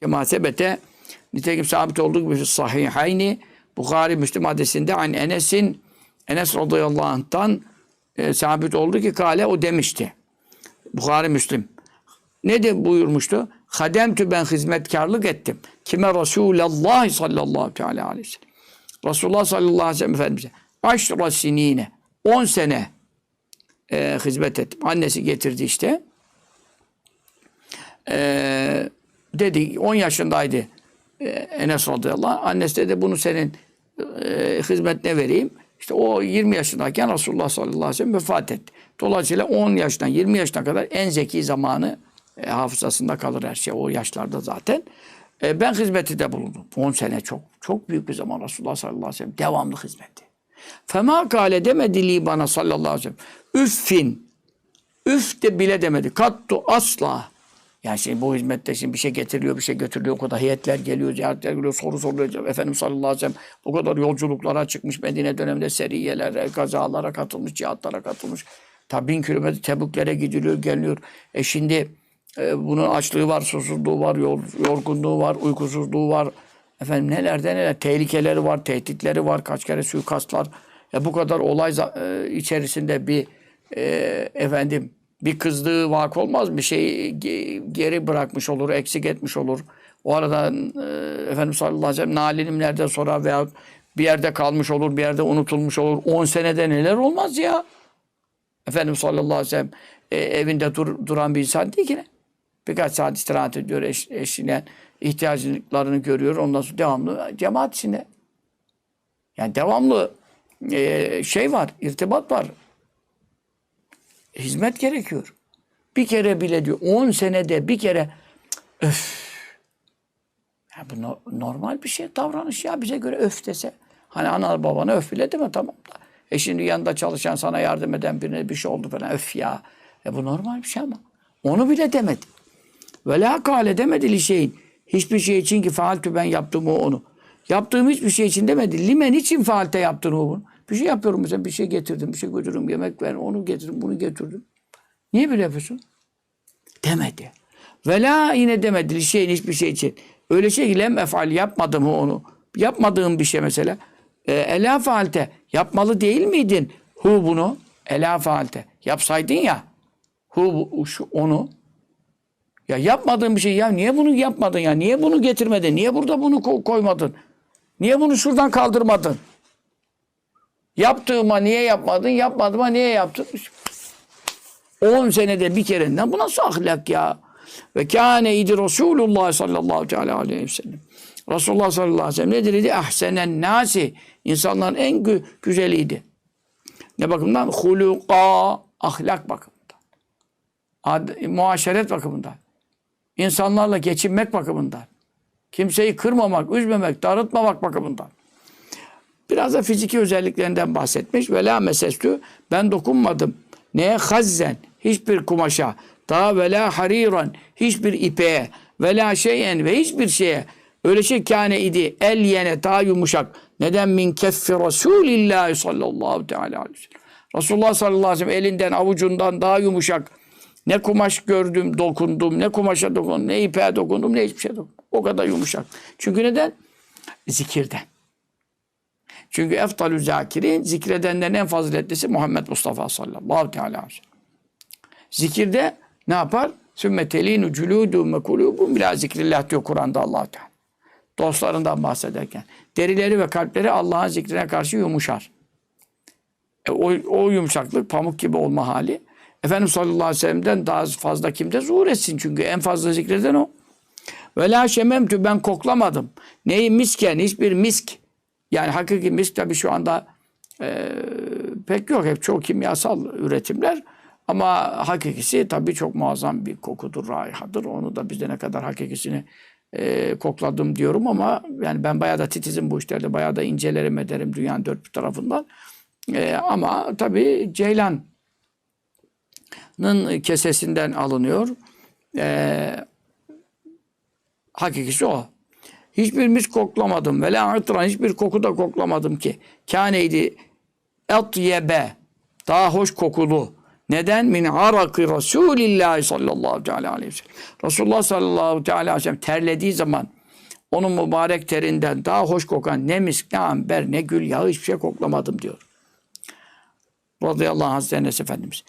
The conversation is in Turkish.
Kema sebete nitekim sabit olduğu gibi sahihayni Bukhari Müslim hadisinde an Enes'in Enes radıyallahu anh'tan e, sabit oldu ki kale o demişti. Bukhari Müslim. Ne de buyurmuştu? Hademtü ben hizmetkarlık ettim. Kime Resulallah sallallahu teala aleyhi ve sellem. Resulullah sallallahu aleyhi ve sellem Efendimiz'e. Aşra sinine. 10 sene e, hizmet ettim. Annesi getirdi işte. E, dedi 10 yaşındaydı e, Enes radıyallahu anh. Annesi dedi bunu senin e, hizmetine vereyim. İşte o 20 yaşındayken Resulullah sallallahu aleyhi ve sellem vefat etti. Dolayısıyla 10 yaştan 20 yaşına kadar en zeki zamanı e, hafızasında kalır her şey o yaşlarda zaten. E, ben hizmeti de bulundum. 10 sene çok çok büyük bir zaman Resulullah sallallahu aleyhi ve sellem devamlı hizmeti. Fema kale demedi li bana sallallahu aleyhi ve sellem. Üffin. Üf de bile demedi. Kattu asla. Yani şimdi bu hizmette şimdi bir şey getiriliyor, bir şey götürülüyor. O kadar heyetler geliyor, ziyaretler geliyor, soru soruluyor. Efendimiz sallallahu aleyhi ve sellem o kadar yolculuklara çıkmış. Medine döneminde seriyelere, gazalara katılmış, cihatlara katılmış. Tabi bin kilometre Tebüklere gidiliyor, geliniyor. E şimdi e, bunun açlığı var, susuzluğu var, yor, yorgunluğu var, uykusuzluğu var. Efendim nelerde neler, tehlikeleri var, tehditleri var, kaç kere suikastlar. Ya bu kadar olay e, içerisinde bir e, efendim bir kızdığı vak olmaz bir şey ge- geri bırakmış olur, eksik etmiş olur. O arada e, Efendimiz sallallahu aleyhi ve sellem nalinim nerede sonra veya bir yerde kalmış olur, bir yerde unutulmuş olur. 10 senede neler olmaz ya. Efendimiz sallallahu aleyhi ve sellem e, evinde dur, duran bir insan değil ki ne? Birkaç saat istirahat ediyor eş, eşine, ihtiyaçlarını görüyor. Ondan sonra devamlı cemaat içinde. Yani devamlı e, şey var, irtibat var. Hizmet gerekiyor. Bir kere bile diyor, 10 senede bir kere öf. Ya bu no- normal bir şey, davranış ya bize göre öf dese. Hani ana babana öf bile deme tamam da. E şimdi yanında çalışan sana yardım eden birine bir şey oldu falan öf ya. E bu normal bir şey ama. Onu bile demedi. Ve la kale demedi li şeyin. Hiçbir şey için ki faaltü ben yaptım o onu. Yaptığım hiçbir şey için demedi. Limen için faalte yaptın o bunu. Bir şey yapıyorum mesela bir şey getirdim, bir şey götürürüm, yemek ver, onu getirdim, bunu getirdim. Niye böyle yapıyorsun? Demedi. Ve la yine demedi şeyin hiçbir şey için. Öyle şey ki lem efal yapmadım onu. Yapmadığım bir şey mesela. E, ela faalte yapmalı değil miydin? Hu bunu. Ela faalte. Yapsaydın ya. Hu şu onu. Ya yapmadığın bir şey ya niye bunu yapmadın ya? Niye bunu getirmedin? Niye burada bunu ko- koymadın? Niye bunu şuradan kaldırmadın? Yaptığıma niye yapmadın? Yapmadığıma niye yaptın? 10 senede bir kerenden bu nasıl ahlak ya? Ve kâne idi Resulullah sallallahu aleyhi ve sellem. Resulullah sallallahu aleyhi ve sellem nedir idi? Ahsenen nasi. İnsanların en gü- güzeliydi. Ne bakımdan? Huluka. Ahlak bakımından. Ad, muaşeret bakımından. İnsanlarla geçinmek bakımından. Kimseyi kırmamak, üzmemek, darıtmamak bakımından. Biraz da fiziki özelliklerinden bahsetmiş. Ve la mesestü ben dokunmadım. Neye hazzen? Hiçbir kumaşa. Daha ve la hariran. Hiçbir ipeğe. Ve la şeyen ve hiçbir şeye. Öyle şey kâne idi. El yene daha yumuşak. Neden min keffi Resulillahi sallallahu teala aleyhi ve sellem. Resulullah sallallahu aleyhi ve sellem elinden avucundan daha yumuşak. Ne kumaş gördüm, dokundum, ne kumaşa dokundum, ne ipeğe dokundum, ne hiçbir şey dokundum. O kadar yumuşak. Çünkü neden? Zikirden. Çünkü eftalü zakirin zikredenlerin en faziletlisi Muhammed Mustafa sallallahu teala aleyhi ve sellem. Zikirde ne yapar? Sümme telinu culudu ve kulubum bila zikrillah diyor Kur'an'da allah Teala. Dostlarından bahsederken. Derileri ve kalpleri Allah'ın zikrine karşı yumuşar. E, o, o yumuşaklık pamuk gibi olma hali. Efendimiz sallallahu aleyhi ve sellem'den daha fazla kimde zuhur etsin. Çünkü en fazla zikreden o. Ve la şememtü ben koklamadım. Neyi misken hiçbir misk. Yani hakiki misk tabi şu anda e, pek yok. Hep çok kimyasal üretimler. Ama hakikisi tabii çok muazzam bir kokudur, raihadır. Onu da bizde ne kadar hakikisini e, kokladım diyorum ama yani ben bayağı da titizim bu işlerde. Bayağı da incelerim ederim dünyanın dört bir tarafından. E, ama tabii Ceylan'ın kesesinden alınıyor. E, hakikisi o. Hiçbir mis koklamadım. Ve la atran hiçbir koku da koklamadım ki. Kâneydi etyebe daha hoş kokulu Neden? Min arakı Resulillahi sallallahu teala aleyhi ve sellem. Resulullah sallallahu aleyhi ve sellem terlediği zaman onun mübarek terinden daha hoş kokan ne misk, ne amber, ne gül yağı hiçbir şey koklamadım diyor. Radıyallahu anh Hazreti Efendimiz.